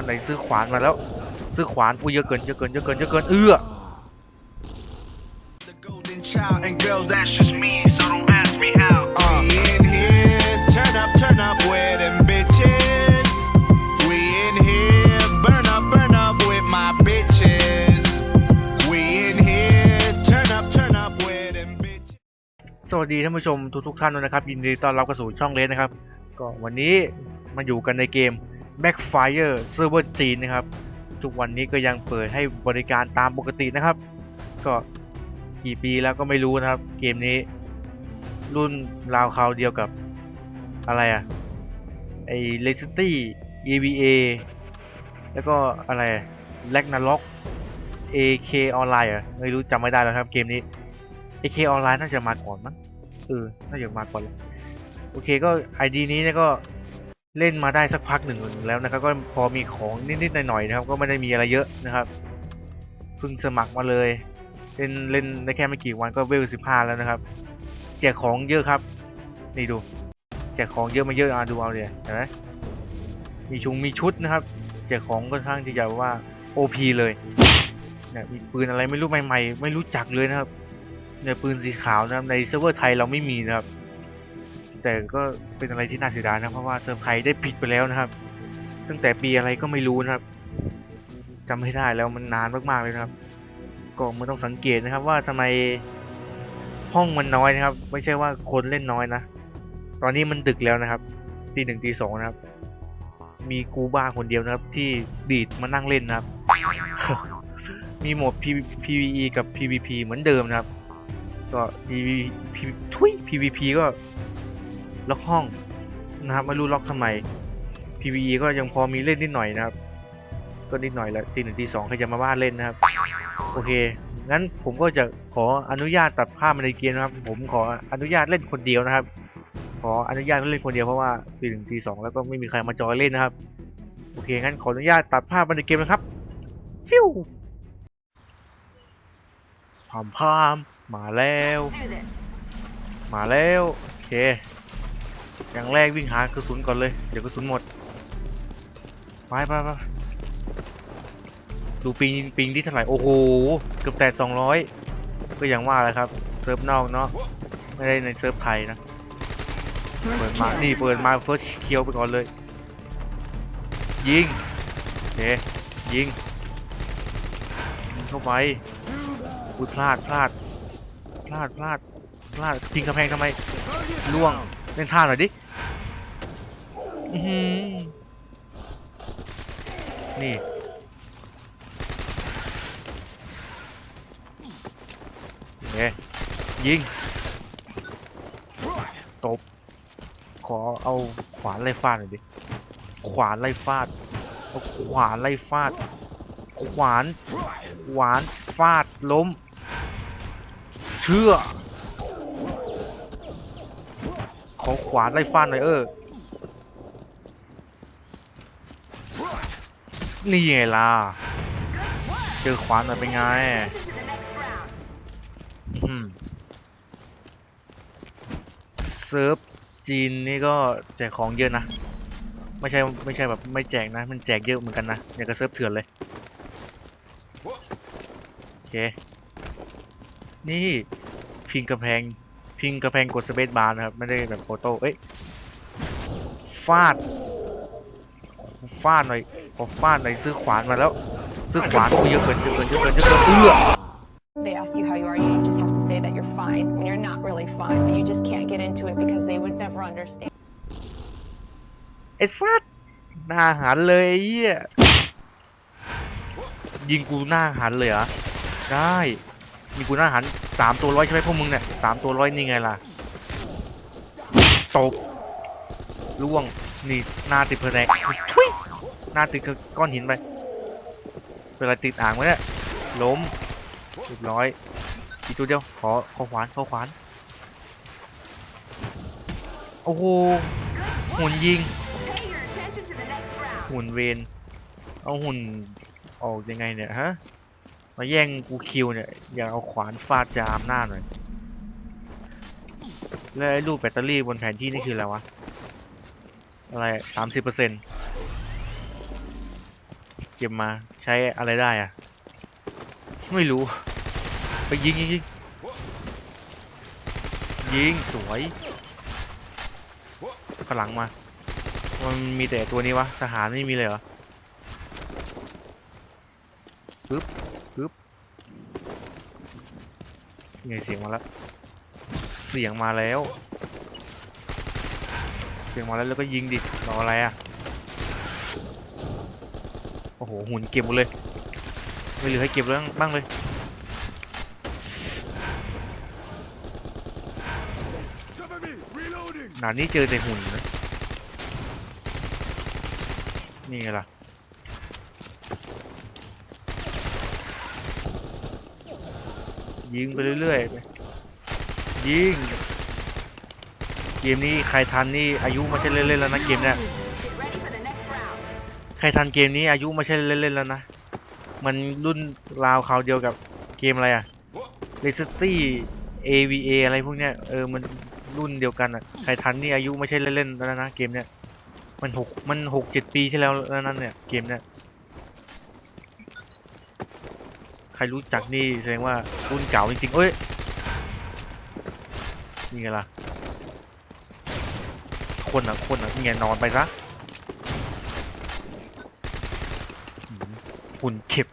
อันไหนซื้อขวานมาแล้ว ซื้อขวานอุ้ยเยอะเกินเยอะเกินเยอะเกินเยอะเกินเอื้อ The golden child and girls, that's just me, so don't ask me how. Uh, we in here, turn up, turn up with them bitches. We in here, burn up, burn up with my bitches. We in here, turn up, turn up with them bitches. สวัสดีท่านผู้ชมทุกทุกๆท่านด้วยนะครับ ยินดีต้อนรับเข้าสู่ช่องเลสนะครับ ก็วันนี้มาอยู่กันในเกม Backfire Server จีนนะครับ ทุกวันนี้ก็ยังเปิดให้บริการตามปกตินะครับ ก็กี่ปีแล้วก็ไม่รู้นะครับ เกมนี้ รุ่นราวคราวเดียวกับอะไรอะไอ l e g e n d y EVA แล้วก็อะไร l a g n a r o k AK Online อะไม่รู้จำไม่ได้แล้วครับเกมนี้ AK Online น่าจะมาก่อนมั้งเออน่าจะมาก่อนโอเคก็ ID นี้เนี่ยก็ เล่นมาได้สักพักหนึ่งแล้วนะครับ ก็พอมีของนิดๆหน่อยๆนะครับ ก็ไม่ได้มีอะไรเยอะนะครับเพิ่งสมัครมาเลย เล่นเล่นได้แค่ไม่กี่วันก็เวลสิบห้าแล้วนะครับแจกของเยอะครับ นี่ดูแจกของเยอะมาเยอะอะดูเอาเลยเห็นไหมมีชุงมีชุดนะครับแจกของค่อนข้างที่จะว่า OP เลยเนี่ยมีปืนอะไรไม่รู้ใหม่ ๆ ไม่รู้จักเลยนะครับในปืนสีขาวนะครับในเซิร์ฟเวอร์ไทยเราไม่มีนะครับ แต่ก็เป็นอะไรที่น่าเสียดายนะเพราะว่าเซิร์ฟไทยได้ปิดไปแล้วนะครับ ตั้งแต่ปีอะไรก็ไม่รู้นะครับจำไม่ได้แล้วมันนานมากๆเลยนะครับก็มันต้องสังเกตนะครับ ว่าทำไมห้องมันน้อยนะครับ ไม่ใช่ว่าคนเล่นน้อยนะตอนนี้มันดึกแล้วนะครับตีหนึ่งตีสองนะครับ มีกูบ้าคนเดียวนะครับ ที่ดีดมานั่งเล่นนะครับ มีโหมด PVE กับ PVP เหมือนเดิมนะครับ ก็ PVP ทุย PVP ก็ ล็อกห้องนะครับไม่รู้ล็อกทำไม PVE ก็ยังพอมีเล่นนิดหน่อยนะครับ ก็นิดหน่อยละตีหนึ่งตีสองใครจะมาบ้านเล่นนะครับ โอเค งั้นผมก็จะขออนุญาตตัดภาพมาในเกมนะครับ ผมขออนุญาตเล่นคนเดียวนะครับ ขออนุญาตเล่นคนเดียวเพราะว่าตีหนึ่งตีสองแล้วก็ไม่มีใครมาจอยเล่นนะครับ โอเค งั้นขออนุญาตตัดภาพมาในเกมนะครับ ฟิวพามพามมาแล้ว มาแล้ว โอเค อย่างแรกวิ่งหากระสุนก่อนเลย เดี๋ยวกระสุนหมด ไปไปไปดูปิงปิงที่เท่าไหร่โอ้โห เกือบแต่สองร้อยก็อย่างว่าแหละครับ เซิร์ฟนอกเนาะ ไม่ได้ในเซิร์ฟไทยนะ เปิดมา นี่เปิดมาเฟิร์สเคียวไปก่อนเลย ยิงเคยิงยิงเข้าไปอุ้ยพลาดพลาดพลาดพลาดพลาดทิ้งกำแพงทำไมล่วง เล่นท่าหน่อยดิอนี่โอเคยิง ตบ ขอเอาขวานไล่ฟาดหน่อยดิ ขวานไล่ฟาด เอาขวานไล่ฟาด ขวาน ขวานฟาดล้ม เชื่อ ขอขวานไล่ฟาดหน่อยเออ นี่ไงล่ะ เจอขวานหน่อยเป็นไง อืมเซิร์ฟจีนนี่ก็แจกของเยอะนะ ไม่ใช่ไม่ใช่แบบไม่แจกนะ มันแจกเยอะเหมือนกันนะอย่างกับเซิร์ฟเถื่อนเลย โอเค นี่พิงกระแพง พิงกระแพงกดสเปซบาร์นะครับ ไม่ได้แบบโฟโต้เอ้ยฟาดฟาดหน่อยขอฟาดหน่อยซื้อขวานมาแล้ว ซื้อขวานกูเยอะเกินเยอะเกินเยอะเกินเยอะเกินเอื้อ They ask you how you are, you just have to say that you're fine when you're not really fine, but you just can't get into it because they would never understand. ไอ้ฟัดหน้าหันเลยไอ้เหี้ยยิงกูหน้าหันเลยเหรอได้ ยิงกูหน้าหันสามตัวร้อยใช่ไหมพวกมึงเนี่ยสามตัวร้อยนี่ไงล่ะตบล่วงนี่หน้าติดเพลแนกหน้าติดก้อนหินไปเป็นอะไรติดอ่างไว้เนี่ยล้มเรียบร้อยอีกตัวเดียวขอขอขวานขอขวานโอ้โหหุ่นยิงหุ่นเวนเอาหุ่นออกยังไงเนี่ยฮะ มาแย่งกูคิวเนี่ยอย่าเอาขวานฟาดจามหน้าหน่อยแล้วไอ้รูปแบตเตอรี่บนแผนที่นี่คืออะไรวะ อะไรสามสิบเปอร์เซ็นต์เก็บมาใช้อะไรได้อะไม่รู้ ไปยิงยิงยิงยิงสวยกำลังมา มันมีแต่ตัวนี้วะทหารไม่มีเลยเหรอปึ๊บ ไงเสียงมาแล้ว เสียงมาแล้ว เสียงมาแล้วแล้วก็ยิงดิ รออะไรอะ โอ้โห หุ่นเก็บหมดเลย ไม่เหลือให้เก็บแล้วบ้างเลย หนานี้เจอแต่หุ่นนะนี่ไงล่ะ ยิงไปเรื่อยๆไปยิงเกมนี้ใครทันนี่อายุไม่ใช่เล่นๆแล้วนะเกมเนี้ยใครทันเกมนี้อายุไม่ใช่เล่นๆแล้วนะมันรุ่นราวคราวเดียวกับเกมอะไรอะ r e c e t y AVA อะไรพวกเนี้ยเออมันรุ่นเดียวกันอะใครทันนี่อายุไม่ใช่เล่นๆแล้วนะเกมเนี้ยมันหกมันหกเจ็ดปีที่แล้วแล้วนั่นเนี่ยเกมเนี้ย ใค รรู้จักนี่แสดงว่ารุ่นเก่าจริงๆเอ้ยนี่ไงล่ะ คนอะคนอะนี่ไงนอนไปซะหืมหุ่นเก็บ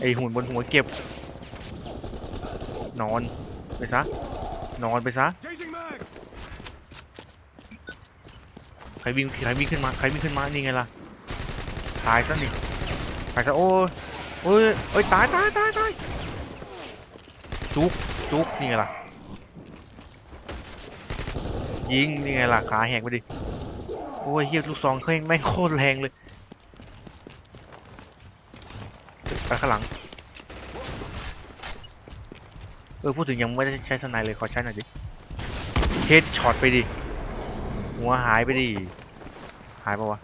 ไอหุ่นบนหัวเก็บ นอนไปซะ นอนไปซะ ใครวิ่งใครวิ่งขึ้นมา ใครวิ่งขึ้นมา นี่ไงล่ะ ตายซะนี่ตายซะโอ้ ยโอ้ยโอ้ยตายตายตายตายจุกจุกนี่ไงล่ะ ยิงนี่ไงล่ะขาแหกไปดิ โอ้ยเฮียลูกซองเคร่งแม่งโคตรแรงเลยไปข้างหลัง เออพูดถึงยังไม่ได้ใช้สไนเลยขอใช้หน่อยดิเฮดช็อตไปดิ หัวหายไปดิ หายปะวะ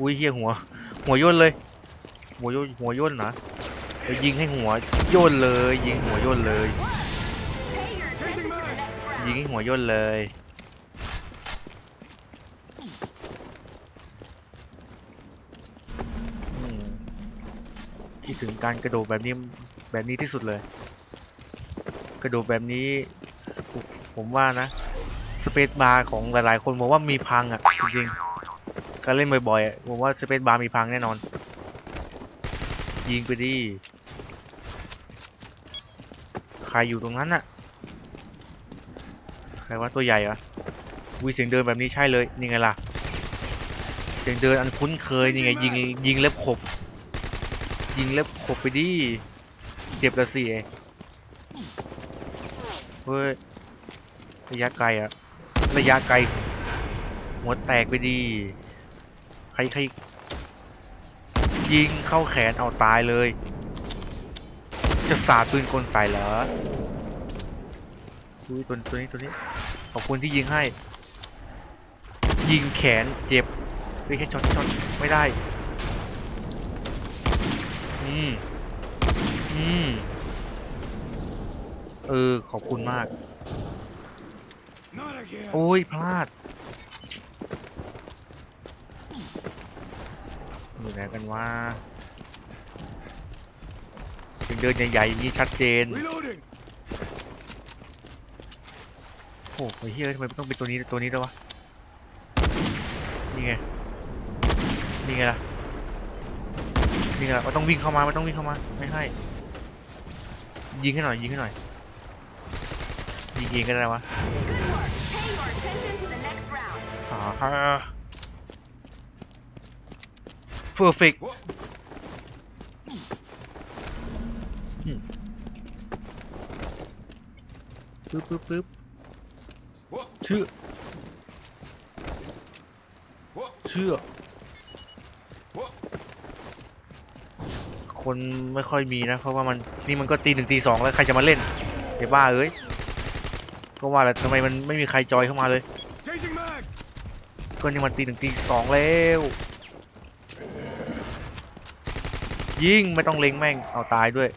อุ้ยเฮียหัว หัวย่นเลย หัวย่นหัวย่นนะยิงให้หัวย่นเลย ยิงหัวย่นเลย ยิงให้หัวย่นเลยคิดถึงการกระโดดแบบนี้แบบนี้ที่สุดเลย กระโดดแบบนี้ผมว่านะสเปซบาร์ของหลายๆ คนผมว่ามีพังอะจริงๆการเล่นบ่อยๆอะผมว่าสเปซบาร์มีพังแน่นอน ยิงไปดิใครอยู่ตรงนั้นอะ ใครว่าตัวใหญ่เหรอวิเสียงเดินแบบนี้ใช่เลย นี่ไงล่ะ เสียงเดินอันคุ้นเคย นี่ไงยิงยิงเล็บขบ ยิงเล็บขบไปดิ เจ็บละสิเอ้ยเฮ้ย ระยะไกลอะระยะไกล หัวแตกไปดี ใครใคร ยิงเข้าแขนเอาตายเลย จะสาดปืนกลใส่เหรอตัวตัวนี้ตัวนี้ขอบคุณที่ยิงให้ ยิงแขนเจ็บไม่ใช่ช็อตช็อตไม่ได้ อืม อืม เออ ขอบคุณมาก โอ้ย พลาด อยู่ไหนกันว่าถึงเดินใหญ่ๆอย่างนี้ชัดเจนโอ้โหเฮ้ยทำไมมันต้องเป็นตัวนี้ตัวนี้ด้วยวะ นี่ไง นี่ไงล่ะ นี่ไงล่ะมันต้องวิ่งเข้ามา มันต้องวิ่งเข้ามา ไม่ให้ ยิงให้หน่อย ยิงให้หน่อย ยิงเองก็ได้วะ Good work. Pay your attention to the next round. อ่าฮะ perfect อืมปึ๊บปึ๊บปึ๊บเชื่อเชื่อ คนไม่ค่อยมีนะ เพราะว่ามันนี่มันก็ตีหนึ่งตีสองแล้วใครจะมาเล่นไอ้บ้าเอ้ย ก็ว่าแหละทำไมมันไม่มีใครจอยเข้ามาเลย ก็ยังมาตีหนึ่งตีสองแล้ว ยิงไม่ต้องเล็งแม่ง เอาตายด้วย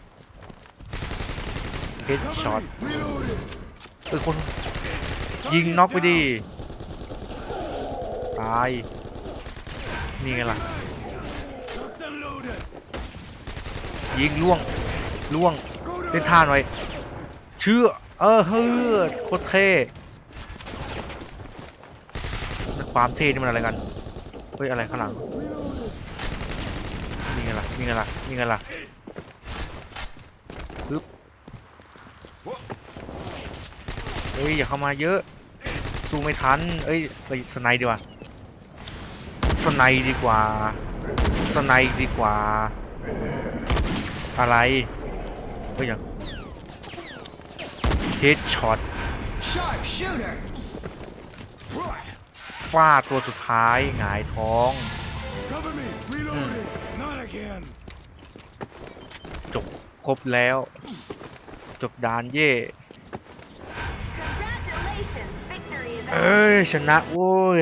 เฮดช็อตเออคน ยิงน็อกไปดิ ตาย นี่ไงล่ะ ยิงล่วง ล่วงเล่นท่าหน่อย เชื่อ เออเฮ้อโคตรเท่ความเท่นี่มันอะไรกัน เฮ้ย อะไรข้างหลัง นี่ไงล่ะนี่ไงล่ะนี่ไงล่ะปึ๊บเฮ้ยอย่าเข้ามาเยอะสู้ไม่ทันเอ้ยไปสไนด์ดีกว่าสไนด์ดีกว่าสไนด์ดีกว่า อะไรเฮ้ยอย่างเฮดช็อต Sharp shooter. ฟาดตัวสุดท้ายหงายท้อง Cover me! Reloading! Not again! จบครบแล้ว จบดานเย่ Congratulations, victory is เอ้ย ชนะโว้ย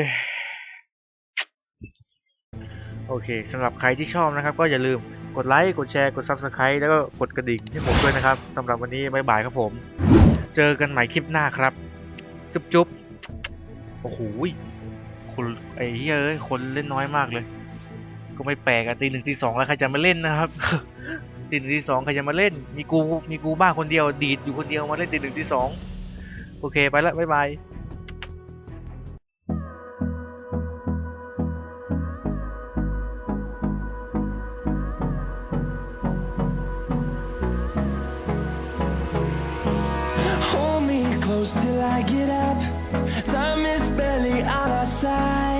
โอเคสำหรับใครที่ชอบนะครับ ก็อย่าลืมกดไลค์ กดแชร์ กด Subscribe แล้วก็กดกระดิ่งให้ผมด้วยนะครับสำหรับวันนี้บ๊ายบายครับผม เจอกันใหม่คลิปหน้าครับ จุ๊บจุ๊บโอ้โหยคนไอ้เหี้ยเอ้ยคนเล่นน้อยมากเลย ก็ไม่แปลกอะตีหนึ่งตีสองแล้วใครจะมาเล่นนะครับตีหนึ่งตีสองใครจะมาเล่น มีกูมีกูบ้าคนเดียวดีดอยู่คนเดียวมาเล่นตีหนึ่งตีสองโอเคไปละบ๊ายบาย till I get up. Time is barely on our side.